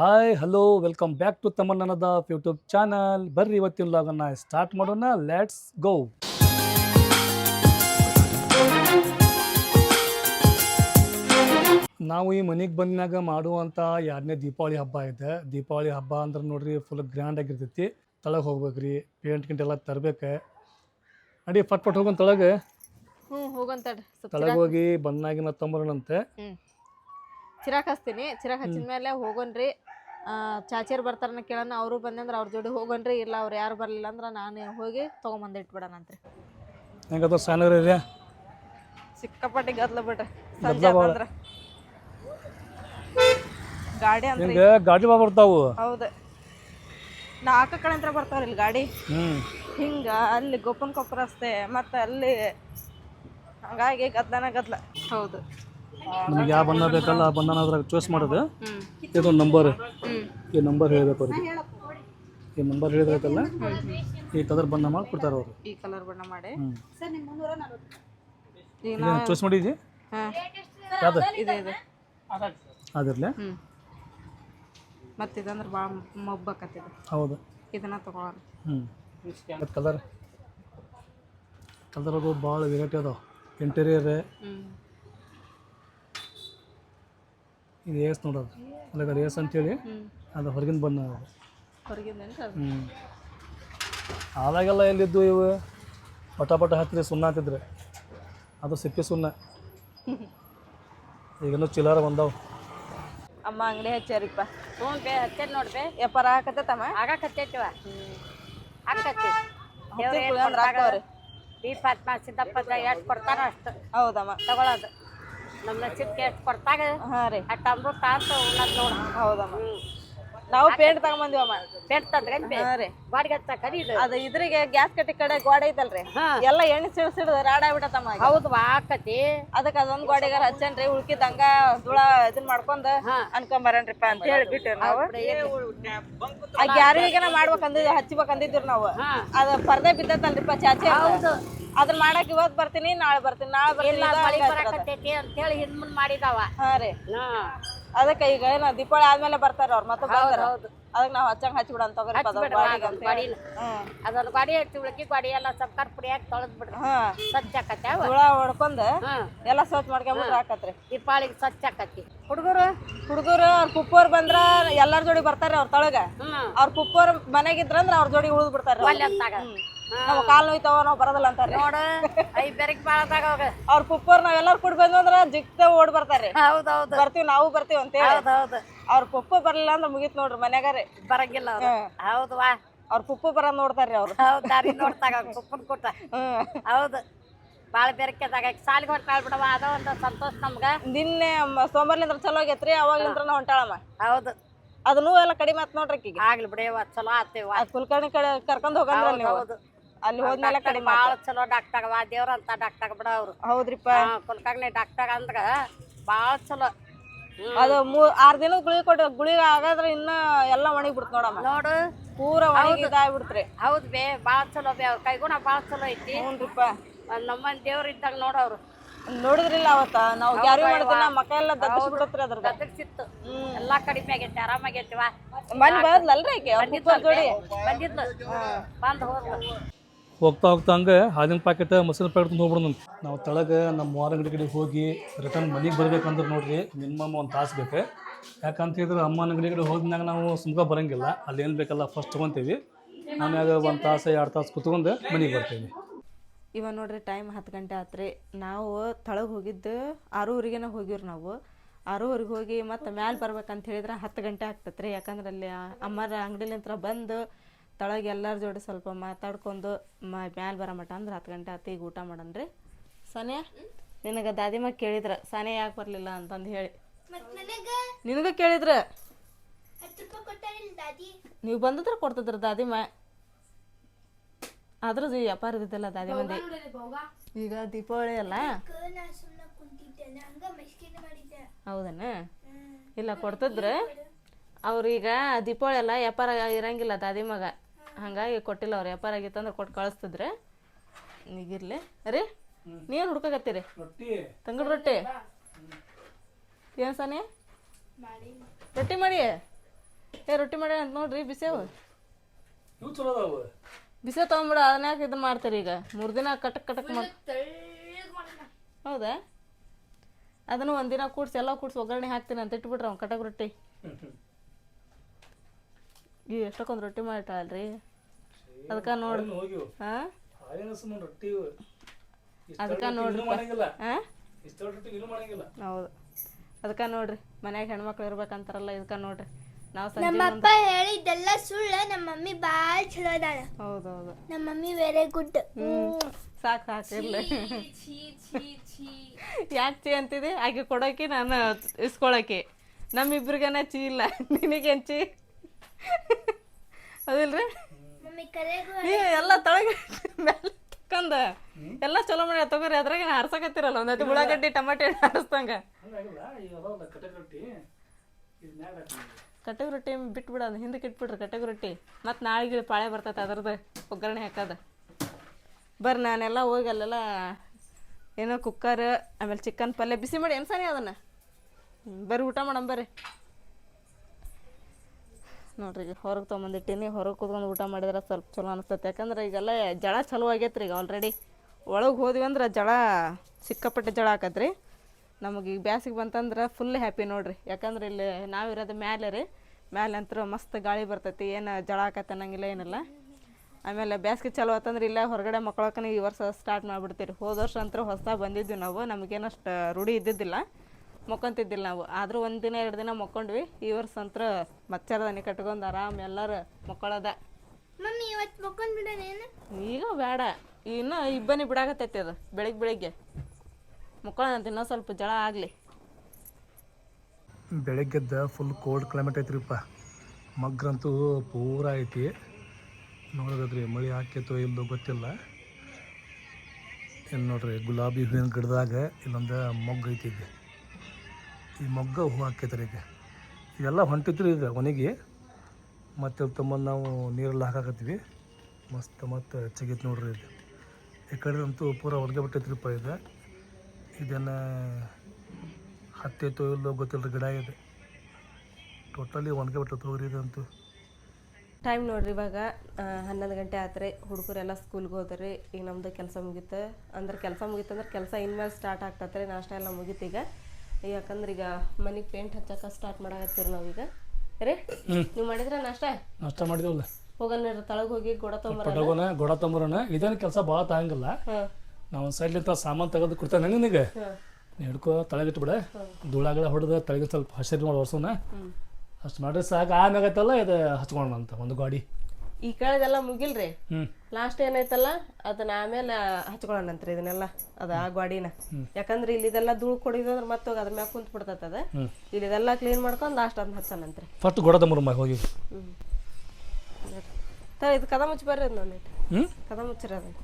Hi hello welcome back to ತಮ್ಮನದ YouTube channel ಬರ್ರಿ ಇವತ್ತಿನ ಲಾಗನ್ನ start ಮಾಡೋಣ. ಲೆಟ್ಸ್ ಗೋ ನಾವು ಈ ಮನೆಗೆ ಬಂದಾಗ ಮಾಡುವಂಥ ಎರಡನೇ ದೀಪಾವಳಿ ಹಬ್ಬ ಇದೆ. ದೀಪಾವಳಿ ಹಬ್ಬ ಅಂದ್ರೆ ನೋಡ್ರಿ ಫುಲ್ ಗ್ರ್ಯಾಂಡ್ ಆಗಿರ್ತೈತಿ. ತಳಗೆ ಹೋಗ್ಬೇಕ್ರಿ ಪೇಂಟ್ ಗಿಂಟ್ ಎಲ್ಲ ತರ್ಬೇಕು. ಅಡಿ ಪಟ್ ಪಟ್ ಹೋಗೋಣ ತಳಗೆ. ತಳಗೆ ಹೋಗಿ ಬಂದಾಗಿನ ತಂಬರೋಣಂತೆ. ಹ್ಞೂ ಚಿರಾಕ್ ಹಚ್ತೀನಿ. ಚಿರಾಕ್ ಹಚ್ಚಿದ ಮೇಲೆ ಹೋಗೋಣ್ರಿ ಚಾಚಿಯರ್ ಬರ್ತಾರನ್ನ ಕೇಳೋಣ ಅವರು ಬಂದಂದ್ರೆ ಅವ್ರ ಜೋಡಿ ಹೋಗೋಣ್ರಿ ಇಲ್ಲ ಅವ್ರು ಯಾರು ಬರಲಿಲ್ಲ ಅಂದ್ರೆ ನಾನು ಹೋಗಿ ತೊಗೊಂಬಂದು ಇಟ್ಬಿಡೋಣಂತ್ರಿ. ಹೆಂಗದ ಸ್ಯಾನರ್ ಏರಿಯಾ ಸಿಕ್ಕಾಪಟ್ಟೆ ಗದ್ಲ ಬಿಡ್ರಿ. ಬಂದ್ರೆ ಗಾಡಿ ಅಂದ್ರೆ ಹಿಂಗೆ? ಗಾಡಿ ಬಾ ಬರ್ತಾವು. ಹೌದು. ನಾಲ್ಕು ಕಡೆ ಅಂತ ಬರ್ತಾವ್ರಿ ಇಲ್ಲಿ ಗಾಡಿ. ಹ್ಞೂ ಹಿಂಗ ಅಲ್ಲಿ ಗೋಪನ್ ಕೊಪ್ಪ ರಸ್ತೆ ಮತ್ತೆ ಅಲ್ಲಿ ಹಂಗಾಗಿ ಗದ್ದಲನ ಗದ್ಲ. ಹೌದು. ನಮ್ಗೆ ಯಾವ ಬಣ್ಣ ಬೇಕಲ್ಲ ಆ ಬಣ್ಣನ ಅದ್ರಾಗ ಚೂಸ್ ಮಾಡೋದು. ಇದೊಂದು ನಂಬರ್ ಈ ನಂಬರ್ ಹೇಳಬೇಕು ಅವ್ರಿಗೆ. ಈ ನಂಬರ್ ಹೇಳಬೇಕಲ್ಲ ಈ ಕಲರ್ ಬಣ್ಣ ಮಾಡಿ ಕೊಡ್ತಾರೆ ಅವರು. ಈ ಕಲರ್ ಬಣ್ಣ ಮಾಡಿ. ಚೂಸ್ ಮಾಡಿದ್ವಿ ಅದು ಯಾವ್ದು? ಇದೆ ಇದೆ. ಅದಿರ್ಲೆ? ಹ್ಞೂ ಮತ್ತು ಇದಂದ್ರೆ ಭಾಳ ಮೊಬ್ಬಾಕತ್ತಿದೆ. ಹೌದು. ಇದನ್ನ ತಗೊಳ್ಳೋಣ ಹ್ಞೂ ಮತ್ತು ಕಲರ್ ಕಲರ್ ಅದು ಭಾಳ ವೆರೈಟಿ ಅದಾವೆ. ಇಂಟೀರಿಯರ್ ಹ್ಞೂ ಇದು ಏಸ್ ನೋಡೋದು. ಅಲ್ಲ ರೇಸ್ ಅಂತೇಳಿ ಹ್ಞೂ ಅದು ಹೊರಗಿನ ಬಣ್ಣ ಅದು. ಅದು. ಹ್ಞೂ ಆದಾಗೆಲ್ಲ ಎಲ್ಲಿದ್ದು ಇವು? ಪಟ ಪಟ ಹತ್ತಿರಿ ಸುಣ್ಣ ಹಾಕಿದ್ರೆ ಅದು ಸಿಪ್ಪಿ ಸುಣ್ಣ. ಈಗನು ಚಿಲ್ಲರ ಬಂದಾವು. ಅಮ್ಮ ಅಂಗಡಿ ಹಚ್ಚಾರಿಪ್ಪ ಹ್ಞೂ ಬೇ ಹಚ್ಚ ನೋಡ್ಬೇ ವ್ಯಾಪಾರ ಹಾಕತ್ತಮ್ಮ ಆಗಾಕತ್ತೈತಿವ ಹಾಕೋರಿ ದೀಪ ಹತ್ಮ ಸಿದ್ದಪ್ಪದ ಎಷ್ಟು ಕೊಡ್ತಾರೋ ಅಷ್ಟು. ಹೌದಮ್ಮ. ತಗೊಳೋದು. ನಮ್ಮ ನಸಿಬ್ಗೆ ಎಷ್ಟು ಕೊಡ್ತಾಗ ಆ ರೀ. ಅಷ್ಟು ಅಮೃತ ಅಂತ ಉಣ್ಣದ್ ನೋಡು. ಹೌದಮ್ಮ. ನಾವು ಪೇಂಟ್ ತಗೊಂಬಂದಿವಮ್ಮ. ಪೇಟ್ ತಂದ್ರೆ ಹಾಂ ರೀ. ಬಾಡಿಗೆ ಹಚ್ಚ ಕರೀದು ಅದು ಇದ್ರಿಗೆ ಗ್ಯಾಸ್ ಕಟ್ಟಿ ಕಡೆ ಗೋಡೆ ಐತಲ್ರಿ. ಹಾ. ಎಲ್ಲ ಎಣ್ಣೆ ಸಿಡ್ ಸಿಡ್ದು ರಾಡ ಬಿಡತ್ತಮ್ಮ ಹೌದು ಆಕತಿ. ಅದಕ್ಕೆ ಅದೊಂದು ಗೋಡೆಗಾರ ಹಚ್ಚನ್ರಿ ಉಳ್ಕಿದಂಗ ಧೂಳ ಇದನ್ ಮಾಡ್ಕೊಂಡ್ ಹಾ. ಅನ್ಕೊಂಬರನ್ರಿಪ್ಪ ಅಂತ ಹೇಳಿ ಬಿಟ್ಟು ನಾವು. ಆ ಗ್ಯಾರಿಗೆನ ಮಾಡ್ಬೇಕಂದಿದ್ ಹಚ್ಬೇಕಂದಿದ್ರು ನಾವು. ಹಾ. ಅದ ಪರ್ದೆ ಬಿದ್ದತ್ತಲ್ರಿಪ್ಪ ಚಾಚಿ ಹೌದು. ಅದನ್ನ ಮಾಡಕ್ ಇವತ್ ಬರ್ತೀನಿ ನಾಳೆ ಬರ್ತೀನಿ ನಾಳೆ ಬರ್ತೀನಿ ಇಲ್ಲ ಹೇಳಿ ಮಳಿ. ಬರಾಕತ್ತೈತಿ ಅಂತೇಳಿ ಹಿಂದ್ ಮುಂದ್ ಮಾಡಿದಾವ. ಹಾ ರೀ. ಅದಕ್ಕೆ ಈಗ ಏನ ದೀಪಾವಳಿ ಆದ್ಮೇಲೆ ಬರ್ತಾರ ಅವ್ರ ಮತ್ತೆ ಬರ್ತಾರ ಹೌದು. ಅದಕ್ಕೆ ನಾವ್ ಹಚ್ಚಂಗ್ ಹಚ್ಬಿಡ ಅಂತ ತಗೋರಿ ಹಚ್ಬಿಡ್ರಿ, ಅದೊಂದ್ ಅಂತ ಹೇಳಿ. ಗಾಡಿನ. ಹ್ಮ್ ಅದೊಂದು ಗಾಡಿ ಹಚ್ಚಿ ಉಳ್ಕಿ ಗಾಡಿ ಎಲ್ಲ ಸಕ್ಕರ್ ಪುಡಿ ಹಾಕಿ ತೊಳೆದ್ ಬಿಡ್ರಿ. ಹಾ. ಸ್ವಚ್ಛ ಆಕತಿ ಹುಳ ಹೊಡ್ಕೊಂಡ್ ಹಾ. ಎಲ್ಲ ಸ್ವಚ್ಛ ಮಾಡ್ಕೊಂಡ್ಬಿಟ್ರೆ ಹಾಕತ್ರಿ ದೀಪಾವಳಿಗೆ ಸ್ವಚ್ಛ ಆಕತಿ ಹುಡುಗರು ಹುಡುಗರು ಅವ್ರ ಕುಪ್ಪೋರ್ ಬಂದ್ರ ಎಲ್ಲಾರ ಜೋಡಿ ಬರ್ತಾರ ಅವ್ರ ತಳಗ. ಹ್ಮ್. ಅವ್ರ ಕುಪ್ಪೋರ್ ಮನೆಗಿದ್ರಂದ್ರ ಅವ್ರ ಜೋಡಿ ಉಳಿದ್ ಬಿಡ್ತಾರ ಒಲ್ಲೆ ಅಂತಾಗ ನಾವ್ ಕಾಲ್ ನೋಯ್ತಾವ ನಾವ್ ಬರೋದಿಲ್ಲ ಅಂತಾರೆ. ನೋಡು ಐ ಬೆರಗ್ ಬಾಳದಾಗ ಅವಾಗ. ಅವ್ರ ಕುಪ್ಪರ್ ನಾವೆಲ್ಲರೂ ಕೂಡ ಕುಡ್ ಬಂದ್ವಂದ್ರ ಜಿಗ್ತ ಓಡ್ ಬರ್ತಾರೆ. ಹೌದೌದು. ಬರ್ತೀವಿ ನಾವು ಬರ್ತೀವಿ ಅಂತ ಹೌದೌದು. ಅವ್ರ ಪುಪ್ಪ ಬರಲಿಲ್ಲ ಅಂದ್ರೆ ಮುಗೀತ್ ನೋಡ್ರಿ ಮನೆಗಾರೆ ಬರಂಗಿಲ್ಲ ಅವ್ರು. ಹೌದು ವಾ. ಅವ್ರ ಪುಪ್ಪ ಬರೋದ್ ನೋಡ್ತಾರ್ರಿ ಅವ್ರು. ಹೌದು ದಾರಿ ನೋಡ್ತಾಗ ಕುಪ್ಪನ್ ಕೊಟ್ಟ ಹೌದು. ಭಾಳ ಬೆರಕೆದಾಗ ಸಾಲಿಗೆ ಹೊಟ್ಟಾಳ್ ಬಿಡವ ಅದ ಒಂದು ಸಂತೋಷ ನಮ್ಗ. ನಿನ್ನೆ ಸೋಮವಾರ್ಲಿಂದ್ರ ಚಲೋ ಆಗೈತ್ರಿ ಅವಾಗ್ಲಿಂದ್ರ ಹೊಂಟಾಳಮ್ಮ. ಹೌದು. ಅದನ್ನೂ ಎಲ್ಲ ಕಡಿಮೆ ಆತ್ ನೋಡ್ರಿ ಆಗ್ಲಿ ಬಿಡೇವ ಚಲೋ ಆತೇವ ಕುಲ್ಕರ್ಣಿ ಕಡೆ ಕರ್ಕೊಂಡ್ ಹೋಗಂದ್ರ ನೀವು. ಹೌದು. ಅಲ್ಲಿ ಹೋದ್ಮೇಲೆ ಕಡಿಮೆ ಭಾಳ. ಚಲೋ ಡಾಕ್ಟರ್ ಆಗವ ದೇವ್ರ ಅಂತ ಡಾಕ್ಟರ್ ಬಿಡ ಅವ್ರು. ಹೌದ್ರಿಪ್ಪ. ಕುಲ್ಕಾಗ್ನೆ ಡಾಕ್ಟರ್ ಅಂದ್ರ ಭಾಳ ಚಲೋ. ಅದು ಮೂ ಆರ್ ದಿನ ಗುಳಿಗೆ ಕೊಟ್ಟು ಗುಳಿಗೆ ಆಗಾದ್ರೆ ಇನ್ನ ಎಲ್ಲ ಒಣಗಿ ಬಿಡ್ತ ನೋಡಮ್ಮ. ನೋಡು. ಪೂರ ಒಣಗಿ ಇದಾಗ್ಬಿಡ್ತ್ರಿ. ಹೌದು ಬೇ ಭಾಳ ಚಲೋ ಬೇ ಅವ್ರ ಕೈಗುಣ ಭಾಳ ಚಲೋ ಐತಿ. ಹ್ಞೂನ್ರಿಪ್ಪ ಒಂದ್ ನಮ್ಮನ್ ದೇವ್ರ ಇದ್ದಾಗ ನೋಡವ್ರು ನೋಡಿದ್ರಿಲ್ಲ ಅವತ್ತ. ನಾವು ಯಾರು ಮಾಡಿದ್ರೆ ಮಕ್ಕ ಎಲ್ಲ ದತ್ತಿಸ್ ಅದ್ರ ಅದ್ರದ ಎಲ್ಲ ಎಲ್ಲಾ ಕಡಿಮೆ ಆಗೈತಿ ಆರಾಮಾಗೈತಿ ವಾ ಮನ್ ಬಂದ್ಲಲ್ರಿ ಆಕೆ ಬಂದಿದ್ಲು. ಬಂದ್ ಹೋದ್ಲು. ಹೋಗ್ತಾ ಹೋಗ್ತಾ ಹಂಗೆ ಹಾಲಿನ ಪ್ಯಾಕೆಟ್ ಮೊಸರಿನ ಪ್ಯಾಕೆಟ್ ತುಂಬ ಹೋಗ್ಬಿಡೋಣ ನಾವು ತಳಗೆ ನಮ್ಮ ವಾರ ಅಂಗಡಿ ಕಡೆ ಹೋಗಿ ರಿಟರ್ನ್ ಮನೆಗೆ ಬರ್ಬೇಕಂದ್ರೆ ನೋಡ್ರಿ ಮಿನಿಮಮ್ ಒಂದು ತಾಸು ಬೇಕು. ಯಾಕಂತ ಹೇಳಿದ್ರೆ ಅಮ್ಮನ ಅಂಗಡಿ ಕಡೆ ಹೋದ್ಮ್ಯಾಗ ನಾವು ಸುಮ್ಕ ಬರೋಂಗಿಲ್ಲ. ಅಲ್ಲಿ ಏನು ಬೇಕಲ್ಲ ಫಸ್ಟ್ ತೊಗೊತೀವಿ. ಆಮ್ಯಾಗ ಒಂದು ತಾಸು ಎರಡು ತಾಸು ಕುತ್ಕೊಂಡು ಮನೆಗೆ ಬರ್ತೀವಿ. ಇವ ನೋಡ್ರಿ ಟೈಮ್ ಹತ್ತು ಗಂಟೆ ಆತ್ರಿ. ನಾವು ತಳಗೆ ಹೋಗಿದ್ದು ಆರೂವರೆಗೆನ ಹೋಗಿವ್ರಿ ನಾವು. ಆರೂವರೆಗೆ ಹೋಗಿ ಮತ್ತೆ ಮ್ಯಾಲೆ ಬರ್ಬೇಕಂತ ಹೇಳಿದ್ರೆ ಹತ್ತು ಗಂಟೆ ಆಗ್ತತ್ರಿ. ರೀ ಯಾಕಂದ್ರೆ ಅಲ್ಲಿ ಅಮ್ಮರ ಅಂಗಡಿಲಿಂತ್ರ ಬಂದು ತಳಗೆ ಎಲ್ಲರ ಜೋಡಿ ಸ್ವಲ್ಪ ಮಾತಾಡ್ಕೊಂಡು ಮ ಮ್ಯಾಲೆ ಬರೋ ಮಟ ಅಂದ್ರೆ ಹತ್ತು ಗಂಟೆ ಆತು ಈಗ ಊಟ ರೀ ಸಾನಿಯಾ ನಿನಗೆ ದಾದಿಮ ಕೇಳಿದ್ರ ಸಾನಿಯಾ ಯಾಕೆ ಬರಲಿಲ್ಲ ಅಂತಂದು ಹೇಳಿ. ನಿನಗೆ? ಕೇಳಿದ್ರ? ನೀವು ಬಂದಿದ್ರೆ ಕೊಡ್ತಿದ್ರ ದಾದಿಮ ಆದ್ರೂ ವ್ಯಾಪಾರ ಇದ್ದಿದ್ದಲ್ಲ ದಾದಿ ಮಂದಿ. ಈಗ ದೀಪಾವಳಿ ಅಲ್ಲ? ಹೌದನ? ಇಲ್ಲ ಕೊಡ್ತಿದ್ರ? ಅವ್ರೀಗ ದೀಪಾವಳಿ ಅಲ್ಲ ವ್ಯಾಪಾರ ಇರಂಗಿಲ್ಲ ದಾದಿ ಮಗ. ಹಂಗಾಗಿ ಕೊಟ್ಟಿಲ್ಲ ಅವ್ರು. ವ್ಯಾಪಾರ ಆಗಿತ್ತಂದ್ರೆ ಕೊಟ್ಟು ಕಳಿಸ್ತಿದ್ರೆ. ಈಗಿರ್ಲಿ ರೀ ನೀನು ಹುಡ್ಕಾಕತ್ತೀರಿ? ತಂಗಡ ರೊಟ್ಟಿ. ಏನು ಸಾನಿ? ರೊಟ್ಟಿ ಮಾಡಿ. ಏ ರೊಟ್ಟಿ ಮಾಡಿ ಅಂತ ನೋಡ್ರಿ ಬಿಸಿ ಬಿಸಿ ತೊಗೊಂಬಿಡು ಅದನ್ನ ಯಾಕೆ ಇದನ್ನ ಮಾಡ್ತೀರಿ ಈಗ? ಮೂರು ದಿನ ಕಟಕ್ ಕಟಕ್ ಮಾಡಿ ಹೌದಾ? ಅದನ್ನು ಒಂದಿನ ಕೂಡ್ಸಿ ಎಲ್ಲ ಕೂಡ್ಸಿ ಒಗ್ಗರಣೆ ಹಾಕ್ತೀನಿ ಅಂತ ಇಟ್ಬಿಟ್ರೆ ಅವ್ನು ಕಟಕ್ ರೊಟ್ಟಿ. ಈ ಎಷ್ಟಕ್ಕೊಂದು ರೊಟ್ಟಿ ಮಾಡಿಟ್ಟಾಳ್ರಿ ಅದಕ್ಕೆ ನೋಡಿ ಹಾಂ? ಅದಕ್ಕೆ ನೋಡ್ರಿ ಹಾಂ? ಹೌದು. ಅದಕ್ಕೆ ನೋಡ್ರಿ ಮನ್ಯಾಗ ಹೆಣ್ಮಕ್ಳು ಇರ್ಬೇಕಂತಾರಲ್ಲ ಇದಕ್ಕೆ ನೋಡ್ರಿ. ನಾವು ಸಂಜೆ ನಮ್ಮಪ್ಪ ಹೇಳಿದ್ದೆಲ್ಲ ಸುಳ್ಳು ನಮ್ಮ ಮಮ್ಮಿ ಭಾಳ ಚಲೋ ಅದಾಳ. ಹೌದು ಹೌದು ನಮ್ಮ ಮಮ್ಮಿ ವೆರಿ ಗುಡ್ ಹ್ಞೂ ಸಾಕು ಸಾಕು ಇರ್ಲಿ. ಯಾಕೆ ಚೀ ಅಂತಿದೆ? ಆಕೆ ಕೊಡೋಕೆ ನಾನು ಇಸ್ಕೊಳಕ್ಕೆ ನಮ್ಮಿಬ್ರಿಗನ ಚೀ ಇಲ್ಲ. ನಿನಗೆ ಚೀ ಕರೆಗೂ ನೀ ಎಲ್ಲ ತೊಳಗೆ ಮೇಲೆ ತಕ್ಕಂದ ಎಲ್ಲ ಚಲೋ ಮಾಡಿ ತಗೋರಿ ಅದ್ರಾಗ ಹರ್ಸಕತ್ತಿರಲ್ಲ ಒಂದೈತಿ ಉಳ್ಳಾಗಡ್ಡಿ ಟಮಾಟೆ ಹಣ್ಣ್ ಹರಿಸ್ದಂಗ ರೊಟ್ಟಿ ಬಿಟ್ಬಿಡ ಅದು ಹಿಂದಕ್ಕೆ ಇಟ್ಬಿಡ್ರಿ ಕಟ್ಟಗ ರೊಟ್ಟಿ ಮತ್ತು ನಾಳೆಗೆ ಪಾಳೆ ಬರ್ತೈತೆ ಅದ್ರದ್ದು ಒಗ್ಗರಣೆ ಹಾಕದ. ಬರ್ರಿ ನಾನೆಲ್ಲ ಹೋಗಿ ಅಲ್ಲೆಲ್ಲ ಏನೋ ಕುಕ್ಕರ್ ಆಮೇಲೆ ಚಿಕನ್ ಪಲ್ಯ ಬಿಸಿ ಮಾಡಿ ಎನ್ಸಾನಿ ಅದನ್ನು. ಬರ್ರಿ ಊಟ ಮಾಡಮ್ ಬರ್ರಿ. ನೋಡ್ರಿ, ಈಗ ಹೊರಗೆ ತೊಗೊಂಬಂದಿಟ್ಟಿನಿ, ಹೊರಗೆ ಕೂತ್ಕೊಂಡು ಊಟ ಮಾಡಿದ್ರೆ ಸ್ವಲ್ಪ ಚಲೋ ಅನಿಸ್ತೈತೆ. ಯಾಕಂದ್ರೆ ಈಗೆಲ್ಲ ಜಳ ಚಲೋ ಆಗೈತ್ರಿ ಈಗ ಆಲ್ರೆಡಿ ಒಳಗೆ ಹೋದ್ವಿ ಅಂದ್ರೆ ಜಳ ಸಿಕ್ಕಾಪಟ್ಟೆ ಜಳ ಆಕತ್ರಿ. ನಮಗೆ ಈಗ ಬ್ಯಾಸಿಗೆ ಬಂತಂದ್ರೆ ಫುಲ್ ಹ್ಯಾಪಿ ನೋಡ್ರಿ. ಯಾಕಂದ್ರೆ ಇಲ್ಲಿ ನಾವಿರೋದು ಮ್ಯಾಲೆ ರೀ. ಮ್ಯಾಲೆ ಅಂತೂ ಮಸ್ತ್ ಗಾಳಿ ಬರ್ತೈತಿ, ಏನು ಜಳ ಆಕತ್ತೆ ಅನ್ನಂಗಿಲ್ಲ ಏನಿಲ್ಲ. ಆಮೇಲೆ ಬ್ಯಾಸ್ಗೆ ಚಲೋ ಆತಂದ್ರೆ ಇಲ್ಲ ಹೊರಗಡೆ ಮಕ್ಕಳಕ್ಕನ ಈ ವರ್ಷ ಸ್ಟಾರ್ಟ್ ಮಾಡಿಬಿಡ್ತೀರಿ. ಹೋದ ವರ್ಷ ಅಂತೂ ಹೊಸ ಬಂದಿದ್ವಿ ನಾವು, ನಮಗೇನಷ್ಟು ರೂಢಿ ಇದ್ದಿದ್ದಿಲ್ಲ. ಮಕ್ಕೊಂತಿದ್ದಿಲ್ಲ ನಾವು. ಆದರೂ ಒಂದು ದಿನ ಎರಡು ದಿನ ಮಕ್ಕೊಂಡ್ವಿ. ಈ ವರ್ಷ ಅಂತೂ ಮಚ್ಚರದನಿ ಕಟ್ಕೊಂಡು ಆರಾಮ್ ಎಲ್ಲರೂ ಮಕ್ಕಳದ. ಮಮ್ಮಿ ಇವತ್ತು ಮಕ್ಕೊಂಡ್ ಏನು? ಈಗ ಬೇಡ ಇನ್ನು ಇಬ್ಬನಿ ಬಿಡಾಕತ್ತೈತಿ ಅದು ಬೆಳಿಗ್ಗೆ. ಬೆಳಿಗ್ಗೆ ಮಕ್ಕಳಂತ ಇನ್ನೂ ಸ್ವಲ್ಪ ಜಳ ಆಗಲಿ. ಬೆಳಗ್ಗೆದ್ದ ಫುಲ್ ಕೋಲ್ಡ್ ಕ್ಲೈಮೇಟ್ ಐತ್ರಿಪ್ಪ. ಮಗ್ರಂತೂ ಪೂರ ಐತಿ. ನೋಡೋದ್ರಿ ಮಳೆ ಹಾಕೈತೋ ಇಲ್ಲೋ ಗೊತ್ತಿಲ್ಲ. ಏನು ನೋಡ್ರಿ ಗುಲಾಬಿ ಹೂವಿನ ಗಿಡದಾಗ ಇಲ್ಲೊಂದು ಮೊಗ್ಗು ಐತಿ ಈಗ. ಈ ಮೊಗ್ಗ ಹೂ ಹಾಕೈತ್ರಿ ಈಗ. ಇದೆಲ್ಲ ಹೊಂಟಿದ್ರು ಈಗ ಒಣಗಿ. ಮತ್ತೆ ತಮ್ಮನ್ನು ನಾವು ನೀರಲ್ಲಿ ಹಾಕಾಕತ್ತೀವಿ. ಮಸ್ತ್ ಮತ್ತೆ ಹೆಚ್ಚಾಗೈತೆ ನೋಡ್ರಿ ಇದು. ಈ ಕಡೆ ಅಂತೂ ಪೂರ ಒಣಗಿಬಿಟ್ಟೈತ್ರಿಪ್ಪ ಇದು. ಇದನ್ನು ಹತ್ತೈತೋ ಇಲ್ಲೋ ಗೊತ್ತಿಲ್ಲ ಗಿಡ ಇದೆ. ಟೋಟಲಿ ಒಣಗೆ ಬಿಟ್ಟು ಹೋಗ್ರಿ ಇದಂತೂ ಟೈಮ್ ನೋಡ್ರಿ ಇವಾಗ ಹನ್ನೊಂದು ಗಂಟೆ ಆತ್ರಿ. ಹುಡುಗರೆಲ್ಲ ಸ್ಕೂಲ್ಗೆ ಹೋದ್ರಿ. ಈಗ ನಮ್ದು ಕೆಲಸ ಮುಗೀತು. ಅಂದ್ರೆ ಕೆಲಸ ಮುಗೀತು ಅಂದ್ರೆ ಕೆಲಸ ಇನ್ಮೇಲೆ ಸ್ಟಾರ್ಟ್ ಆಗ್ತತ್ರಿ. ನಾಷ್ಟ ಎಲ್ಲ ಮುಗೀತು ಈಗ. ಯಾಕಂದ್ರೆ ಈಗ ಮನೆಗೆ ಪೇಂಟ್ ಹಚ್ಚಕ್ಕೆ ಸ್ಟಾರ್ಟ್ ಮಾಡಾಕತ್ತೀರಿ ನಾವೀಗ ರೀ? ನೀವು ಮಾಡಿದ್ರ ನಾಷ್ಟ? ನಾಷ್ಟ ಮಾಡಿದೆವಲ್ಲ. ನೋಡ್ರಿ ತಳಗ್ ಹೋಗಿ ಗೋಡ ತೊಗೊಂಬರ ಗೊಡ ತಂಬರೋಣ ಇದೇನು ಕೆಲಸ ಭಾಳ ತಾಗಂಗಿಲ್ಲ. ಹಾಂ. ನಾವು ಸೈಡ್ಲಿಂದ ಸಾಮಾನು ತೆಗೆದು ಕೊಡ್ತೇನೆ ನಂಗೆ ನಿನಗೆ ಹಿಡ್ಕೋ ತಳಗಿಟ್ಬಿಡ ಧೂಳಾಗಳ ಹೊಡೆದು ತಳಗೆ ಸ್ವಲ್ಪ ಹಸಿರು ಮಾಡಿ ಒರ್ಸೋಣ. ಅಷ್ಟು ಮಾಡಿದ್ರೆ ಸಾಕು. ಆಮೇಲೆ ಆಗತ್ತಲ್ಲ ಇದು ಹಚ್ಕೊಳ್ಳೋಣ ಅಂತ ಒಂದು ಗಾಡಿ. ಈ ಕಳೆದೆಲ್ಲ ಮುಗಿಲ್ರಿ. ಲಾಸ್ಟ್ ಏನೈತಲ್ಲ ಅದನ್ನ ಆಮೇಲೆ ಹಚ್ಕೊಳ್ಳೋಣಂತ್ರಿ ಇದನ್ನೆಲ್ಲ ಅದ ಆ ಗ್ವಾಡಿನ ಯಾಕಂದ್ರೆ ಇಲ್ಲಿ ಇದೆಲ್ಲ ಧೂಳು ಕೊಡಿದ್ರೆ ಮತ್ತೆ ಹೋಗಿ ಅದ್ರ ಮ್ಯಾಗ ಕುಂತ್ ಬಿಡ್ತೈತೆ ಅದ. ಹ್ಞೂ ಇಲ್ಲಿ ಇದೆಲ್ಲ ಕ್ಲೀನ್ ಮಾಡ್ಕೊಂಡು ಲಾಸ್ಟ್ ಅದನ್ನ ಹಚ್ಚೋಣಂತ್ರಿ ಫಸ್ಟ್ ಗೋಡ ತಂಬರಮ್ಮ ಹೋಗಿ. ತ ಇದು ಕದ ಮುಚ್ಚಿ ಬರ್ರಿ ಅದನ್ನ ಒಂದಿಟ್ಟು ಕದ ಮುಚ್ಚಿರಿ ಅದನ್ನ.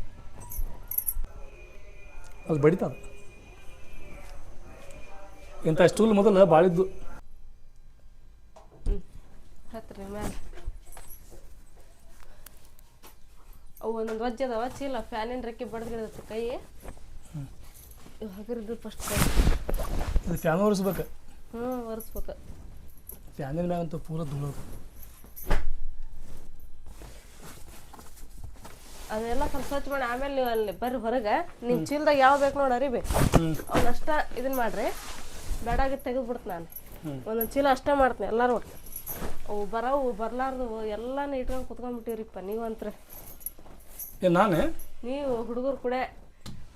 ಅದು ಬಡಿತದ. ಇಂಥ ಸ್ಟೂಲ್ ಮೊದಲು ಬಾಳಿದ್ದು. ಹ್ಞೂ ಹತ್ರಿ ಮ್ಯಾಲೆ ಅವು ಒಂದೊಂದು ವಜ್ಜೆ ಅದಾವ ಚೀಲ ಫ್ಯಾನಿನ ರೆಕ್ಕೆ ಬಡ್ದಿರ್ತೈತಿ ಕೈ. ಹಗರಿದ್ದು ಫಸ್ಟ್ ಇದು ಫ್ಯಾನ್ ಒರೆಸ್ಬೇಕು? ಹ್ಞೂ ಒರೆಸ್ಬೇಕು. ಫ್ಯಾನಿನ ಮ್ಯಾಗಂತೂ ಪೂರ ಧೂಳು. ಅದೆಲ್ಲ ಸ್ವಲ್ಪ ಸ್ವಚ್ಛ ಮಾಡಿ ಆಮೇಲೆ ನೀವು ಅಲ್ಲಿ ಬರ್ರಿ ಹೊರಗೆ. ನಿಮ್ಮ ಚೀಲದಾಗ ಯಾವ ಬೇಕು ನೋಡಿ ಅರಿಬಿ. ಹ್ಞೂ ಅವನ್ನಷ್ಟ ಇದನ್ನ ಮಾಡ್ರಿ. ಬೇಡಾಗಿ ತೆಗೆದು ಬಿಡ್ತು ನಾನು ಒಂದೊಂದು ಚೀಲ ಅಷ್ಟೇ ಮಾಡ್ತೀನಿ ಎಲ್ಲರೂ ಅವು ಬರವು ಬರ್ಲಾರ್ದು ಎಲ್ಲಾನು ಇಟ್ಕೊಂಡು ಕುತ್ಕೊಂಡ್ಬಿಟ್ಟಿವ್ರಿಪ್ಪ ನೀವಂತ್ರ. ಏ ನಾನೇ? ನೀವು ಹುಡುಗರು ಕೂಡ.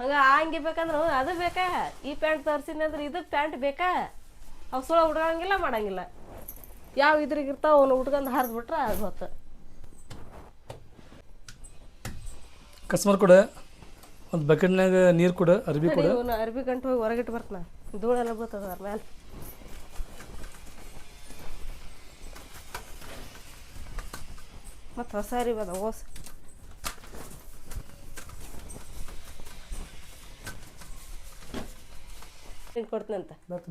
ಹಂಗ ಅಂಗಿ ಬೇಕಂದ್ರೆ ಅದು ಬೇಕಾ? ಈ ಪ್ಯಾಂಟ್ ತರ್ಸಿನಿ ಅಂದ್ರೆ ಇದು ಪ್ಯಾಂಟ್ ಬೇಕಾ? ಅವು ಸುಳ ಉಡ್ಕಂಗಿಲ್ಲ ಮಾಡಂಗಿಲ್ಲ. ಯಾವ ಇದ್ರಿಗೆ ಇರ್ತಾವ ಅವನು ಉಟ್ಕೊಂಡು ಹರಿದು ಬಿಟ್ರೆ ಅದು ಹೊತ್ತು. ಕಸ್ಟಮರ್ ಕೂಡ. ಒಂದು ಬಕೆಟ್ನಾಗ ನೀರು ಕೊಡು ಅರ್ಬಿ ಕೊಡು. ಇವನು ಅರ್ಬಿ ಗಂಟು ಹೋಗಿ ಹೊರಗಿಟ್ಟು ಬರ್ತಾನ ಧೂಳೆಲ್ಲ ಬೀಳ್ತದ ಅದ್ರ ಮ್ಯಾಲೆ. ಮತ್ತು ಹೊಸ ಬದ ಅದ ಓಸ್ ಕೊಡ್ತೀನಂತ. ಮತ್ತೆ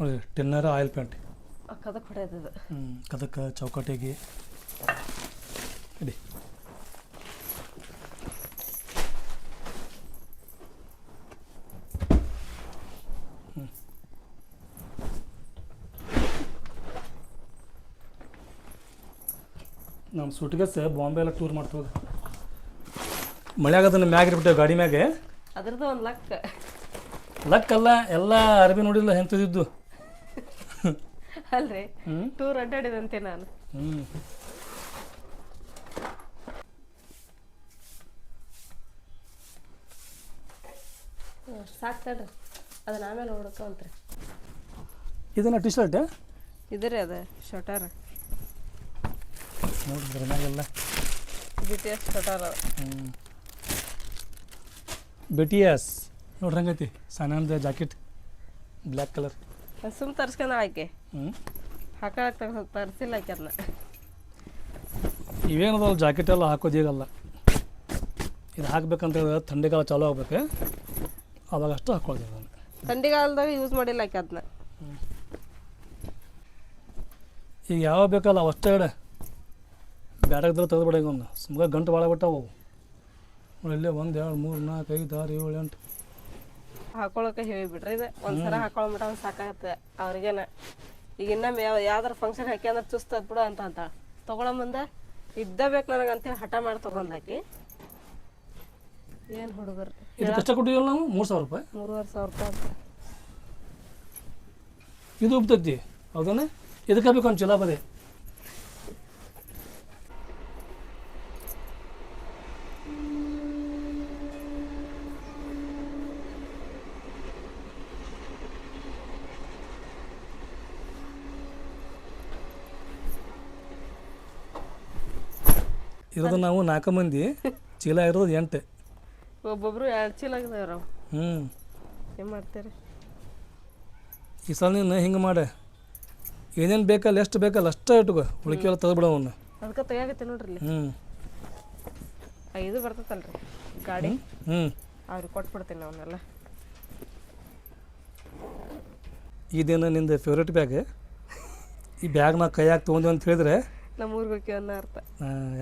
ನೋಡಿ ಟಿನ್ನರ್ ಆಯಿಲ್ ಪ್ಯಾಂಟ್. ಕದಕ್ ಹೊಡೆಯೋದು ಹ್ಞೂ ಕದಕ್ಕೆ ಚೌಕಟ್ಟಿಗೆ. ಇಡಿ. ನಮ್ಮ ಸುಟ್ಗೆಸ್ ಬಾಂಬೆ ಎಲ್ಲ ಟೂರ್ ಮಾಡ್ತದೆ ಮಳೆಯಾಗ ಅದನ್ನು ಮ್ಯಾಗ ಇರ್ಬಿಟ್ಟೆ ಗಾಡಿ ಮ್ಯಾಗೆ. ಅದ್ರದ್ದು ಒಂದು ಲಕ್. ಲಕ್ ಅಲ್ಲ ಎಲ್ಲ ಅರಬಿ ನೋಡಿಲ್ಲ ಹೆಂತದಿದ್ದು ಅಲ್ರಿ ಟೂರ್ ಅಡ್ಡಾಡಿದಂತೆ ನಾನು. ಹ್ಞೂ ಸಾಕು ತಡ್ರಿ. ಅದನ್ನ ಆಮೇಲೆ ಹುಡ್ಕೊಂತ್ರಿ. ಇದನ್ನ ಟಿ ಶರ್ಟ್ ಇದ್ರಿ ಅದ ಶರ್ಟರ್ ನೋಡಿದ್ರೆ ಮ್ಯಾಗೆಲ್ಲ ಬಿ ಟಿ ಎಸ್ ಹ್ಞೂ ಬಿ ಟಿ ಎಸ್ ನೋಡ್ರಿ ಹಂಗೈತಿ? ಸಣ್ಣದ ಜಾಕೆಟ್ ಬ್ಲ್ಯಾಕ್ ಕಲರ್ ಸುಮ್ ತರ್ಸ್ಕೊಂಡ ಆಕೆ ಹಾಕೊಳಕ್ ತರ್ಸಿಲ್ಲ ಆಕೆ ಅದನ್ನ ಇವೇನದಲ್ಲ ಜಾಕೆಟ್ ಎಲ್ಲ ಹಾಕೋದೀಗಲ್ಲ ಇದು ಹಾಕ್ಬೇಕಂತ ಹೇಳಿದ್ರೆ ಥಂಡಿಗಾಲ ಚಾಲೂ ಆಗ್ಬೇಕು. ಅವಾಗ ಅಷ್ಟು ಹಾಕೊಳ್ತೀವಿ ನಾನು ಥಂಡಿಗಾಲದಾಗ ಯೂಸ್ ಮಾಡಿಲ್ಲ ಆಕೆ ಅದನ್ನ ಈಗ ಯಾವ ಬೇಕಲ್ಲ ಅವಷ್ಟೇ ಇಡ. ಬ್ಯಾಡಾಗಿದ್ರೆ ತೆಗೆದು ಬಿಡ ಒಂದು ಸುಮ್ಮನೆ ಗಂಟು ಭಾಳ ಬಿಟ್ಟಾವು ಇಲ್ಲೇ ಒಂದು ಎರಡು ಮೂರು ನಾಲ್ಕು ಐದು ಆರು ಏಳು ಎಂಟು. ಹಾಕೊಳಕ್ಕೆ ಹೇಳಿ ಬಿಡ್ರಿ ಇದು. ಒಂದ್ಸಲ ಹಾಕೊಳ್ಬಿಟ್ಟ ಒಂದು ಸಾಕಾಗತ್ತೆ ಅವ್ರಿಗೇನ. ಈಗ ಇನ್ನೊಮ್ಮೆ ಯಾವ ಯಾವ್ದಾರ ಫಂಕ್ಷನ್ ಹಾಕಿ ಅಂದ್ರೆ ಚುಸ್ತ ಬಿಡು ಅಂತ ಅಂತ ತಗೊಳ ಮುಂದೆ. ಇದ್ದ ಬೇಕು ನನಗೆ ಅಂತೇಳಿ ಹಠ ಮಾಡಿ ತಗೊಂಡಾಕಿ ಏನು ಹುಡುಗರು? ಇದು ಎಷ್ಟು ಕೊಟ್ಟಿವಲ್ಲ ನಾವು? ಮೂರು ಸಾವಿರ ರೂಪಾಯಿ? ಮೂರುವರೆ ಸಾವಿರ ರೂಪಾಯಿ ಅಂತ. ಇದು ಉಬ್ತೈತಿ ಹೌದಾನೆ? ಇದಕ್ಕೆ ಬೇಕು ಒಂದು ಚಲೋ ಬರೀ ಇರೋದು ನಾವು ನಾಲ್ಕು ಮಂದಿ. ಚೀಲ ಇರೋದು ಎಂಟು. ಒಬ್ಬೊಬ್ರು ಎರಡು ಚೀಲ ಹ್ಞೂ ಏನು ಮಾಡ್ತೀರಿ? ಈ ಸಲ ನೀನು ಹಿಂಗೆ ಮಾಡೆ. ಏನೇನು ಬೇಕಲ್ಲ ಎಷ್ಟು ಬೇಕಲ್ಲ ಅಷ್ಟೇ ಇಟ್ಕೋ. ಉಳಿಕೆಲ್ಲ ತೆಗೆದ್ಬಿಡ ಅವನ್ನ. ಅದಕ್ಕೆ ತೆಗಿಯಾಗತ್ತೆ ನೋಡ್ರಿ ಹ್ಞೂ ಇದು ಬರ್ತೈತಲ್ರಿ ಗಾಡಿ. ಹ್ಞೂ ಅವ್ರಿಗೆ ಕೊಟ್ಬಿಡ್ತೀನಿ ಅವನ್ನೆಲ್ಲ. ಇದೇನು ನಿಂದು ಫೇವ್ರೇಟ್ ಬ್ಯಾಗ್ ಈ ಬ್ಯಾಗ್ ನಾವು ಕೈಯಾಗಿ ತೊಗೊಂಡು ಅಂತ ಹೇಳಿದ್ರೆ ನಮ್ಮ ಊರಿಗೆ ಹೋಗಿ ಅನ್ನೋ ಅರ್ಥ.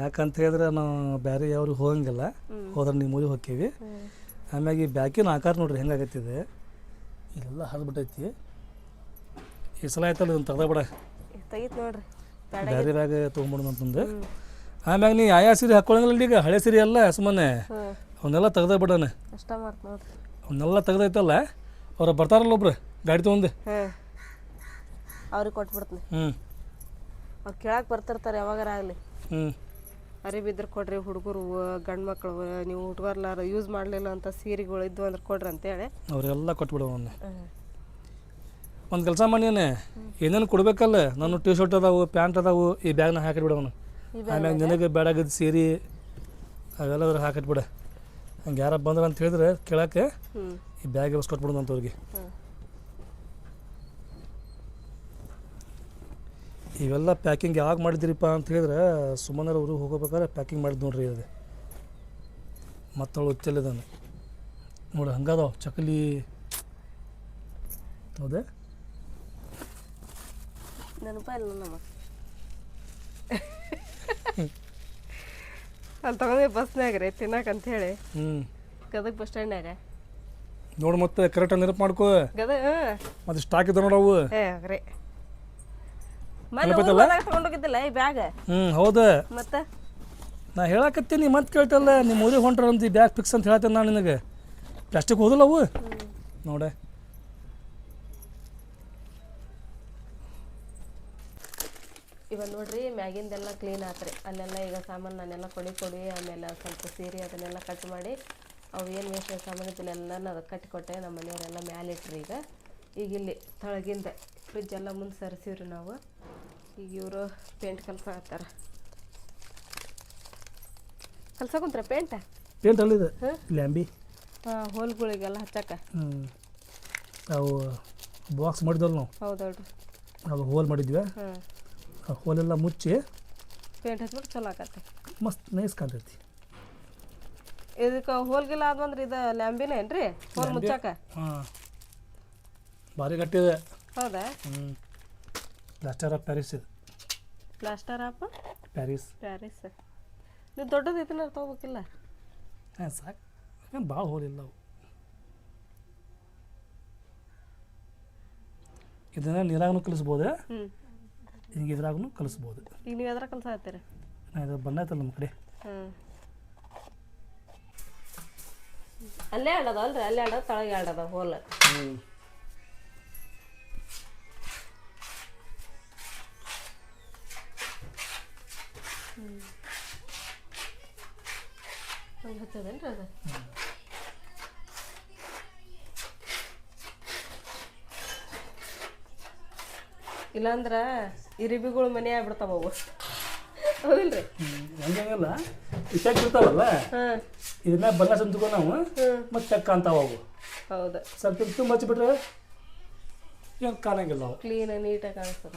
ಯಾಕಂತ ಹೇಳಿದ್ರೆ ನಾವು ಬೇರೆ ಯಾವ್ರಿಗೆ ಹೋಗಂಗಿಲ್ಲ. ಹೋದ್ರೆ ನಿಮ್ಮ ಊರಿಗೆ ಹೋಗ್ತೀವಿ. ಆಮ್ಯಾಗ ಈ ಬ್ಯಾಕಿನ ಆಕಾರ ನೋಡ್ರಿ ಹೆಂಗಾಗತ್ತಿದೆ ಇಲ್ಲೆಲ್ಲ ಹರಿದ್ಬಿಟ್ಟೈತಿ. ಈ ಸಲ ಆಯ್ತಲ್ಲ ಇದನ್ನು ತೆಗ್ದ ತೆಗಿತ್ ನೋಡ್ರಿ. ಬ್ಯಾರಿ ಬೇರೆ ಬ್ಯಾಗ್ ತೊಗೊಂಬಿಡೋದು ಅಂತಂದು. ಆಮ್ಯಾಗ ನೀ ಆಯಾ ಸೀರೆ ಹಾಕ್ಕೊಳಂಗಿಲ್ಲ ಈಗ? ಹಳೆ ಸೀರೆ ಎಲ್ಲ ಸುಮ್ಮನೆ. ಅವನ್ನೆಲ್ಲ ತೆಗ್ದ ಬಿಡೋಣ. ಅವನ್ನೆಲ್ಲ ತೆಗ್ದೈತಲ್ಲ ಅವ್ರು ಬರ್ತಾರಲ್ಲ ಒಬ್ರು ಗಾಡಿ ತೊಗೊಂಡು. ಅವ್ರಿಗೆ ಕೊಟ್ಬಿಡ್ತೀನಿ. ಹ್ಞೂ ಅವ್ರು ಕೇಳಕ್ಕೆ ಬರ್ತಿರ್ತಾರೆ ಯಾವಾಗಾರ ಆಗಲಿ. ಹ್ಞೂ ಅರಿಬಿದ್ರೆ ಕೊಡ್ರಿ ಹುಡುಗರು ಗಂಡು ಮಕ್ಕಳು ನೀವು ಹುಡುಗರ್ಲಾರ ಯೂಸ್ ಮಾಡಲಿಲ್ಲ ಅಂತ ಸೀರೆಗಳು ಇದ್ವು ಅಂದ್ರೆ ಕೊಡ್ರಿ ಅಂತೇಳಿ ಅವರೆಲ್ಲ ಕೊಟ್ಬಿಡು ಅವನ್ನ ಒಂದು ಕೆಲಸ ಮಾಡೀನಿ ಏನೇನು ಕೊಡ್ಬೇಕಲ್ಲ? ನಾನು ಟೀ ಶರ್ಟ್ ಅದಾವು ಪ್ಯಾಂಟ್ ಅದಾವು ಈ ಬ್ಯಾಗ್ನ ಹಾಕಿಟ್ಬಿಡು ಅವನು. ಆಮ್ಯಾಗ ನಿನಗೆ ಬೇಡಾಗಿದ್ದು ಸೀರೆ ಅವೆಲ್ಲ ಹಾಕಿಟ್ಬಿಡ. ಹಂಗೆ ಯಾರ ಬಂದ್ರ ಅಂತ ಹೇಳಿದ್ರೆ ಕೇಳಕ್ಕೆ ಈ ಬ್ಯಾಗ್ ವ್ಯವಸ್ಥೆ ಕೊಟ್ಬಿಡೋದು ಅಂತ ಅವ್ರಿಗೆ ಇವೆಲ್ಲ ಪ್ಯಾಕಿಂಗ್ ಯಾವಾಗ ಮಾಡಿದ್ರಿಪ್ಪ ಅಂತ ಹೇಳಿದ್ರೆ ಸುಮನರ ಊರಿಗೆ ಹೋಗೋಬೇಕಾದ್ರೆ ಪ್ಯಾಕಿಂಗ್ ಮಾಡಿದ್ ನೋಡ್ರಿ ಅದು ಮತ್ತವಳು ಹುಚ್ಚಲ್ಲಿದ್ದಾನೆ. ನೋಡಿ ಹಂಗದಾವ ಚಕಲಿ ಹೌದೇ? ಅಲ್ಲಿ ತಗೊಂಡೆ ಬಸ್ನಾಗ ರೀ ಅಂತ ಹೇಳಿ. ಹ್ಞೂ ಗದಗ ಬಸ್ ಸ್ಟ್ಯಾಂಡ್ನಾಗ ನೋಡಿ ಮತ್ತೆ ಕರೆಕ್ಟಾಗಿ ನೆನಪು ಮಾಡ್ಕೋ. ಗದಗ ಮತ್ತೆ ಸ್ಟಾಕ್ ಇದ್ದಾವೆ ನೋಡವು ಏ ರೀ? ತಗೊಂಡೋಗಿದ್ದಿಲ್ಲ ಈ ಬ್ಯಾಗ್ ಹ್ಞೂ ಹೌದು. ಮತ್ತೆ? ನಾ ಹೇಳಕತ್ತೀನಿ ಮತ್ತೆ ಕೇಳ್ತಲ್ಲ ನಿಮ್ಮ ಊರಿಗೆ ಹೊಂಟ್ರ ಅಂತ ಈ ಬ್ಯಾಗ್ ಫಿಕ್ಸ್ ಅಂತ ಹೇಳ್ತೇನೆ ನಾನು ನಿನಗೆ. ಪ್ಲಾಸ್ಟಿಕ್ ಹೋದಲ್ಲ ಅವು? ನೋಡೆ. ಇವ ನೋಡ್ರಿ ಮ್ಯಾಗಿಂದೆಲ್ಲ ಕ್ಲೀನ್ ಆತ್ರಿ. ಅಲ್ಲೆಲ್ಲ ಈಗ ಸಾಮಾನು ನಾನೆಲ್ಲ ಕೊಡಿ ಕೊಡಿ ಆಮೇಲೆ ಸ್ವಲ್ಪ ಸೀರೆ ಅದನ್ನೆಲ್ಲ ಕಟ್ ಮಾಡಿ ಅವು ಏನು ವೇಸ್ಟ್ ಸಾಮಾನು ಇದನ್ನೆಲ್ಲ ಅದು ಅದಕ್ಕೆ ಕಟ್ಟಿಕೊಟ್ಟೆ ನಮ್ಮ ಮನೆಯವರೆಲ್ಲ ಮ್ಯಾಲೆ ಇಟ್ರಿ ಈಗ. ಈಗ ಇಲ್ಲಿ ತಳಗಿಂದ ಫ್ರಿಜ್ ಎಲ್ಲ ಮುಂದೆ ಸರಿಸಿವ್ರಿ ನಾವು. ಈಗ ಇವರು ಪೇಂಟ್ ಕಲ್ಸಾಕತ್ತಾರ ಕೆಲಸ ಪೇಂಟ ಪೇಂಟ್ ಅಲ್ಲಿದೆ. ಲ್ಯಾಂಬಿ ಹಾಂ ಹೋಲ್ಗಳಿಗೆಲ್ಲ ಹಚ್ಚಕ್ಕೆ? ಹ್ಞೂ ಅವು ಬಾಕ್ಸ್ ಮಾಡಿದ್ವಲ್ಲ ನಾವು. ಹೌದೌದು. ಅದು ಹೋಲ್ ಮಾಡಿದ್ವಿ. ಹಾಂ. ಆ ಹೋಲೆಲ್ಲ ಮುಚ್ಚಿ ಪೇಂಟ್ ಹಚ್ಬಿಟ್ಟು ಚಲೋ ಆಗತ್ತೆ ಮಸ್ತ್ ನೈಸ್ ಕಾಣ್ತೈತಿ. ಇದಕ್ಕೆ ಹೋಲ್ಗಿಲ್ಲ ಆದ್ವಂದ್ರೆ ಇದು ಲ್ಯಾಂಬಿನ ಏನ್ರಿ? ಹೋಲ್ ಮುಚ್ಚಾಕ? ಹಾಂ. ಭಾರಿ ಗಟ್ಟಿದೆ ಹೌದಾ? ಹ್ಞೂ ಪ್ಲಾಸ್ಟರ್ ಆಫ್ ಪ್ಯಾರಿಸ್ ಇದು. ಪ್ಲಾಸ್ಟರ್ ಆಫ್ ಪ್ಯಾರಿಸ್ ಪ್ಯಾರಿಸ್ ನೀವು ದೊಡ್ಡದು ಇದನ್ನ ತಗೋಬೇಕಿಲ್ಲ? ಹಾಂ ಸಾಕು. ಏನು ಭಾಳ ಹೋಲಿಲ್ಲ ಅವು. ಇದನ್ನ ನೀರಾಗೂ ಕಲಿಸ್ಬೋದು. ಹ್ಞೂ ಹಿಂಗೆ ಇದ್ರಾಗೂ ಕಲಿಸ್ಬೋದು. ಈಗ ನೀವು ಯಾವ್ದಾರ ಕೆಲಸ ಆಗ್ತೀರಿ ನಾ ಇದು ಬಂದಾಯ್ತಲ್ಲ ನಮ್ಮ ಕಡೆ. ಅಲ್ಲೇ ಆಡೋದು ಅಲ್ರಿ ಅಲ್ಲೇ ಆಡೋದು ತಳಗೆ ಆಡೋದು ಹೋಲ್. ಹಂಗೆ ಹಚ್ಚೋದೇನ್ರಿ ಅದು? ಇಲ್ಲಾಂದ್ರ ಇರಿಬಿಗಳು ಮನೆ ಆಗ್ಬಿಡ್ತಾವ ಅವು. ಹೌದಿಲ್ರಿ? ಹಂಗಂಗಿಲ್ಲ ಇಷ್ಟಾಗಿ ಇರ್ತಾವಲ್ಲ? ಹಾಂ. ಇದನ್ನ ಬಣ್ಣ ಸಂತ್ಕೊ ನಾವು ಮತ್ತೆ ಚೆಕ್ ಅಂತಾವ ಅವು. ಹೌದು. ಸ್ವಲ್ಪ ತುಂಬ ಹಚ್ಬಿಟ್ರೆ ಏನು ಕಾಣಂಗಿಲ್ಲ ಅವು. ಕ್ಲೀನ್ ನೀಟಾಗಿ ಕಾಣಿಸ್ತದೆ.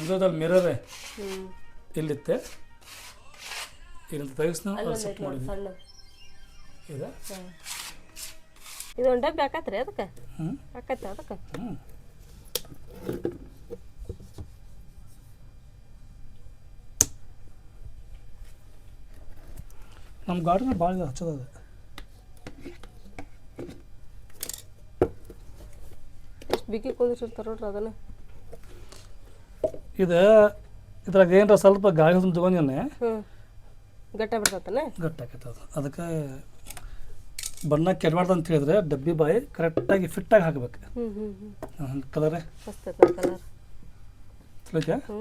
ನಮ್ದು ಮಿರರೇ ಇಲ್ಲಿತ್ತೆ. ಇಲ್ಲಿ ತೆಗಿಸ್ ನಾವು ಸೆಟ್ ಮಾಡಿದ್ವಿ. ಇದೆ? ಹಾಂ ಇದು ಒಂದು ಡಬ್ಬಿ ಹಾಕತ್ರಿ ಅದಕ್ಕೆ? ಹಾಕತ್ತೆ ಅದಕ್ಕೆ? ನಮ್ಮ ಗಾರ್ಡನ್ ಭಾಳ ಹಚ್ಚದ ಅದು. ಬಿಗಿ ಕುಂದಿರ್ತಾರೆ ನೋಡ್ರಿ ಅದನ್ನು. ಇದು ಇದ್ರಾಗ ಏನರ ಸ್ವಲ್ಪ ಗಾಳಿ ಹೊತ್ತು ತಗೊಂಡೇನೆ ಹ್ಞೂ ಗಟ್ಟ ಆಕೈತೆ ಅದು. ಅದಕ್ಕೆ ಬಣ್ಣ ಕೆಡಬಾರ್ದು ಅಂತ ಹೇಳಿದ್ರೆ ಡಬ್ಬಿ ಬಾಯಿ ಕರೆಕ್ಟಾಗಿ ಫಿಟ್ಟಾಗಿ ಹಾಕ್ಬೇಕು. ಹ್ಞೂ ಹ್ಞೂ ಹ್ಞೂ ಕಲರೇ ಕಲರ್ ಹ್ಞೂ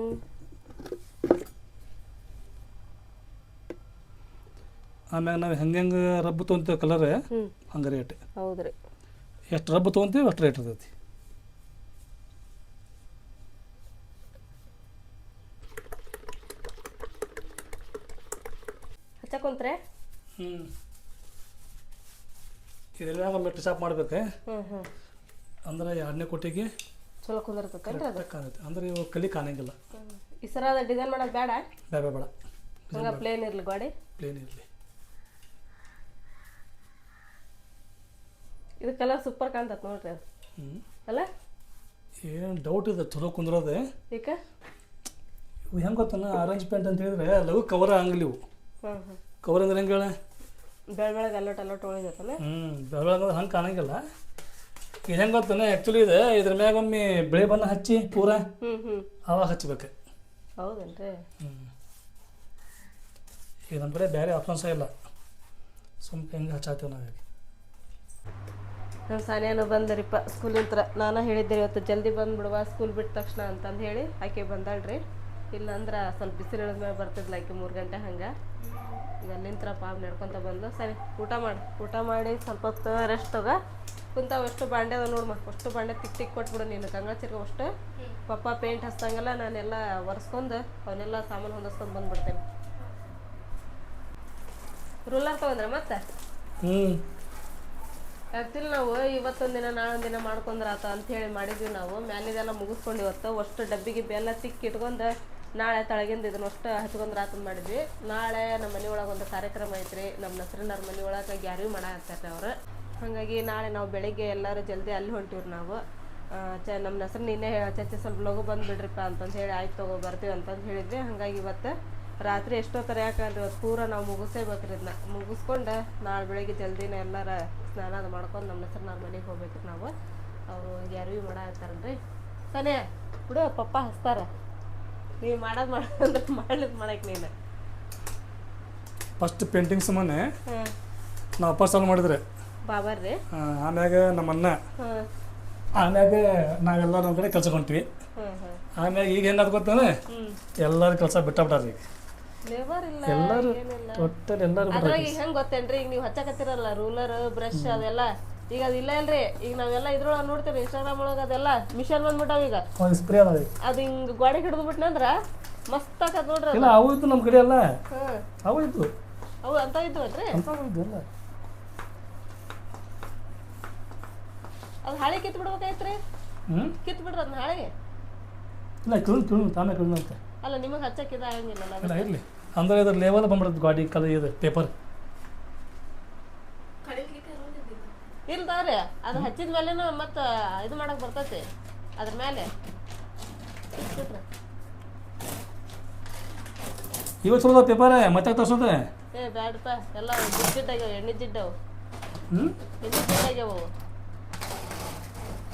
ಆಮ್ಯಾಗ ನಾವು ಹೆಂಗೆ ಹೆಂಗೆ ರಬ್ಬು ತೊಗೊಂತೀವಿ ಕಲರ್ ಹಂಗೆ ರೇಟ್ ಎಷ್ಟು ರಬ್ಬು ತೊಗೊಂತೀವಿ ಅಷ್ಟು ರೇಟ್ ಇರ್ತೈತಿ. ಹಚ್ಚಕೊಂತ್ರೆ ಹ್ಞೂ ಇದೆಲ್ಲ ಒಮ್ಮೆ ಶಾಪ್ ಮಾಡ್ಬೇಕು. ಹ್ಞೂ ಹ್ಞೂ ಅಂದ್ರೆ ಎರಡನೇ ಕೋಟಿಗೆ ಚಲೋ ಕುಂದಿರ್ತೈತೇನ್ರಿ ಅದು? ಕಾಣುತ್ತೆ. ಅಂದ್ರೆ ಇವು ಕಲಿ ಕಾಣಂಗಿಲ್ಲ. ಈ ಸರದ ಡಿಸೈನ್ ಮಾಡೋದು ಬೇಡ? ಬೇಡ ಬೇಡ. ಹಂಗೆ ಪ್ಲೇನ್ ಇರಲಿ ಗಾಡಿ? ಪ್ಲೇನ್ ಇರಲಿ. ಇದು ಕಲರ್ ಸೂಪರ್ ಕಾಣ್ತೈತೆ ನೋಡ್ರಿ ಅದು. ಹ್ಞೂ ಅಲ್ಲ? ಏನು ಡೌಟ್ ಇದೆ ಚಲೋ ಕುಂದ್ರೋದೆ. ಈಗ ಇವು ಹೆಂಗೆ ಗೊತ್ತಾನ? ಆರೆಂಜ್ ಪ್ಯಾಂಟ್ ಅಂತ ಹೇಳಿದ್ರೆ ಲಘು ಕವರ್ ಆಗಲಿ ಇವು. ಕವರ್ ಅಂದ್ರೆ ಹೆಂಗೆ ಹೇಳ? ಬೆಳ ಬೆಳಗ್ಗೆ ಅಲ್ಲೋಟ್ ಅಲ್ಲೋಟ್ ಒಳಗೈತಲ್ಲ ಹ್ಞೂ ಬೆಳಗ್ಗೆ ಹಂಗೆ ಕಾಣಂಗಿಲ್ಲ. ಇದು ಹೆಂಗೆ ಗೊತ್ತಾನೆ? ಆ್ಯಕ್ಚುಲಿ ಇದು ಇದ್ರ ಮ್ಯಾಗ ಒಮ್ಮೆ ಬಿಳಿ ಬಣ್ಣ ಹಚ್ಚಿ ಪೂರ ಆವಾಗ ಹಚ್ಬೇಕು. ಹೌದೇನ್ರಿ? ಹ್ಞೂ ಇದು ನಮ್ಮ ಕಡೆ ಬೇರೆ ಆಪ್ಷನ್ಸ ಇಲ್ಲ. ಸುಮ್ಮನೆ ಹೆಂಗೆ ಹಚ್ಚಾತೀವಿ ನಾವು ನಮ್ಮ ಸಾನ್ಯಾನು ಬಂದರಿಪ್ಪ ಸ್ಕೂಲಿಂತ್ರ ನಾನು ಹೇಳಿದ್ದೆ ಇವತ್ತು ಜಲ್ದಿ ಬಂದ್ಬಿಡುವ ಸ್ಕೂಲ್ ಬಿಟ್ಟ ತಕ್ಷಣ ಅಂತಂದು ಹೇಳಿ ಆಕೆ ಬಂದಾಳ್ರಿ. ಇಲ್ಲಾಂದ್ರೆ ಸ್ವಲ್ಪ ಬಿಸಿಲು ಇಳಿದ ಮೇಲೆ ಬರ್ತಿದ್ಲ ಆಕೆ ಮೂರು ಗಂಟೆ ಹಂಗೆ. ಈಗ ಅಲ್ಲಿಂತ್ರ ಪಾಪ ನಡ್ಕೊಂತ ಬಂದು ಸರಿ ಊಟ ಮಾಡಿ. ಊಟ ಮಾಡಿ ಸ್ವಲ್ಪ ಹೊತ್ತು ರೆಸ್ಟ್ ತಗೋ. ಕುಂತಾವ ಎಷ್ಟು ಬಾಂಡೆ ಅದ ನೋಡ್ಮ ಅಷ್ಟು ಬಾಂಡೆ ತಿಕ್ ತಿಕ್ ಕೊಟ್ಬಿಡು ನೀನು. ಕಂಗಾ ಚಿರ್ಗ ಅಷ್ಟು. ಪಪ್ಪ ಪೇಂಟ್ ಹಚ್ದಂಗೆಲ್ಲ ನಾನೆಲ್ಲ ಒರೆಸ್ಕೊಂಡು ಅವನ್ನೆಲ್ಲ ಸಾಮಾನು ಹೊಂದಿಸ್ಕೊಂಡು ಬಂದ್ಬಿಡ್ತೇನೆ. ರೂಲರ್ ತಗೊಂಡ್ರೆ ಮತ್ತೆ? ಆ್ಯಕ್ಚುಲಿ ನಾವು ಇವತ್ತೊಂದು ದಿನ ನಾಳೊಂದು ದಿನ ಮಾಡ್ಕೊಂಡ್ರಾತ ಅಂತ ಹೇಳಿ ಮಾಡಿದ್ವಿ ನಾವು. ಮ್ಯಾಲಿದೆಲ್ಲ ಮುಗಿಸ್ಕೊಂಡು ಇವತ್ತು ಅಷ್ಟು ಡಬ್ಬಿಗೆ ಬೆಲ್ಲ ತಿಕ್ಕಿ ಇಟ್ಕೊಂಡು ನಾಳೆ ತಳಗಿಂದ ಇದನ್ನ ಅಷ್ಟು ಹಚ್ಕೊಂಡು ಅಂತ ಮಾಡಿದ್ವಿ. ನಾಳೆ ನಮ್ಮ ಮನೆ ಒಳಗೆ ಒಂದು ಕಾರ್ಯಕ್ರಮ ಐತ್ರಿ. ನಮ್ಮ ನಸರಿನವ್ರ ಮನೆ ಒಳಗೆ ಗ್ಯಾರಿ ಮಾಡಾಕತ್ತಾರೆ ಅವರು. ಹಾಗಾಗಿ ನಾಳೆ ನಾವು ಬೆಳಿಗ್ಗೆ ಎಲ್ಲರೂ ಜಲ್ದಿ ಅಲ್ಲಿ ಹೊಂಟಿವ್ರಿ ನಾವು. ಚ ನಮ್ಮ ಹೆಸರು ನಿನ್ನೆ ಚಚ್ಚೆ ಸ್ವಲ್ಪ ಲಘು ಬಂದುಬಿಡ್ರಿಪ್ಪ ಅಂತಂದು ಹೇಳಿ, ಆಯ್ತು ತಗೋ ಬರ್ತೀವಿ ಅಂತಂದು ಹೇಳಿದ್ವಿ. ಹಾಗಾಗಿ ಇವತ್ತು ರಾತ್ರಿ ಎಷ್ಟೋ ಥರ ಯಾಕಂದ್ರೆ ಇವತ್ತು ಪೂರ ನಾವು ಮುಗಿಸೇಬೇಕ್ರಿ ಇದನ್ನ ಮುಗಿಸ್ಕೊಂಡು ನಾಳೆ ಬೆಳಿಗ್ಗೆ ಜಲ್ದಿನ ಎಲ್ಲರ ಸ್ನಾನ ಅದು ಮಾಡ್ಕೊಂಡು ನಮ್ಮ ಹೆಸರು ನಮ್ಮ ಮನೆಗೆ ಹೋಗ್ಬೇಕ್ರಿ ನಾವು. ಅವರು ಮಾಡ ಮಾಡಾಕತ್ತಾರಲ್ರಿ ತಾನೇ ಬಿಡು, ಪಪ್ಪ ಹಚ್ತಾರ. ನೀವು ಮಾಡೋದು ಮಾಡೋದಂದ್ರೆ ಮಾಡ್ಲಿಕ್ಕೆ ಮಾಡಕ್ಕೆ ನೀನು. ಫಸ್ಟ್ ಪೇಂಟಿಂಗ್ ಸುಮ್ಮನೆ. ನಾವು ಅಪ್ಪ ಸಾಲ್ ಮಾಡಿದ್ರೆ. ಬಾಬರ್ರಿ ಆ, ಆಮ್ಯಾಗ ನಮ್ಮನ್ನ. ಅಣ್ಣ ಆಮ್ಯಾಗ ನಾವೆಲ್ಲ ನಮ್ಮ ಕಡೆ ಕೆಲಸ ಹೊಂಟ್ವಿ. ಆಮ್ಯಾಗ ಈಗ ಏನಾದ್ರು ಗೊತ್ತಾನೆ? ಎಲ್ಲರೂ ಕೆಲಸ ಬಿಟ್ಟಾಬಿಟ್ಟಾರ ಈಗ. ಎಲ್ಲರೂ ಟೋಟಲ್ ಎಲ್ಲರೂ ಹೆಂಗ್ ಗೊತ್ತೇನ್ರಿ? ಈಗ ನೀವು ಹಚ್ಚಕತ್ತಿರಲ್ಲ ರೂಲರ್ ಬ್ರಷ್ ಅದೆಲ್ಲ. ಈಗ ಅದು ಇಲ್ಲ ಇಲ್ರಿ ಈಗ ನಾವೆಲ್ಲ ಇದ್ರೊಳಗೆ ನೋಡ್ತೇವೆ ಇನ್ಸ್ಟಾಗ್ರಾಮ್ ಒಳಗೆ ಅದೆಲ್ಲ ಮಿಷನ್ ಬಂದ್ಬಿಟ್ಟಾವ ಈಗ. ಒಂದು ಸ್ಪ್ರೇ ಅದ ಈಗ. ಅದು ಹಿಂಗ್ ಗೋಡೆ ಹಿಡಿದು ಬಿಟ್ನಂದ್ರ ಮಸ್ತ್ ಆಕತ್ ನೋಡ್ರಿ ಅದು. ಇಲ್ಲ ಅವು ಇದ್ದು ನಮ್ಮ ಕಡೆ ಎಲ್ಲ ಹ್ಮ್ ಅವು ಇತ್ತು ಅವು ಅಂತ ಅಂತ ಇದ್ದು ಎಲ್ಲ. ಅದು ಹಾಳೆ ಕಿತ್ ಬಿಡ್ಬೇಕಾಯ್ತ್ರಿ? ಹ್ಞೂ ಕಿತ್ ಬಿಡ್ರಿ ಅದನ್ನ ಹಾಳೆ ಇಲ್ಲ ಕಿಳು ಕಿಳು ತಾನೇ ಕಿಳು ಅಲ್ಲ ನಿಮಗೆ ಹಚ್ಚಕ್ಕೆ ಇದಾಗಂಗಿಲ್ಲಲ್ಲ ಇಲ್ಲ ಇರಲಿ. ಅಂದ್ರೆ ಇದ್ರ ಲೇವಲ್ ಬಂದ್ಬಿಡುತ್ತೆ ಗಾಡಿ ಕಲ ಇದೆ ಪೇಪರ್ ತಗೋರಿ ಅದು ಹಚ್ಚಿದ ಮೇಲೆನು ಮತ್ತೆ ಇದು ಮಾಡಕ್ ಬರ್ತೈತಿ. ಅದ್ರ ಮೇಲೆ. ಇವತ್ತು ಚಲೋ ಪೇಪರ್ ಮತ್ತೆ ತರ್ಸೋದೆ? ಏ ಬ್ಯಾಡಪ್ಪ. ಎಲ್ಲ ಜಿಡ್ ಜಿಡ್ಡಾಗ್ಯಾವ ಎಣ್ಣೆ ಜಿಡ್ಡವು. ಹ್ಞೂ ಎಣ್ಣೆ ಜಿಡ್ಡಾಗ್ಯಾವ.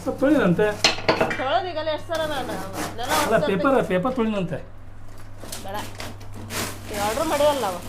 ಸ್ವಲ್ಪ ತೊಳಿದಂತೆ ತೊಳೆದು ಈಗಲ್ಲ ಎಷ್ಟು ಸಲ ನಾನು? ನೆಲ ಪೇಪರ್ ಪೇಪರ್ ತೊಳಿದಂತೆ ಬೇಡ. ಆರ್ಡ್ರ್ ಮಾಡಿಯಲ್ಲ ನಾವು.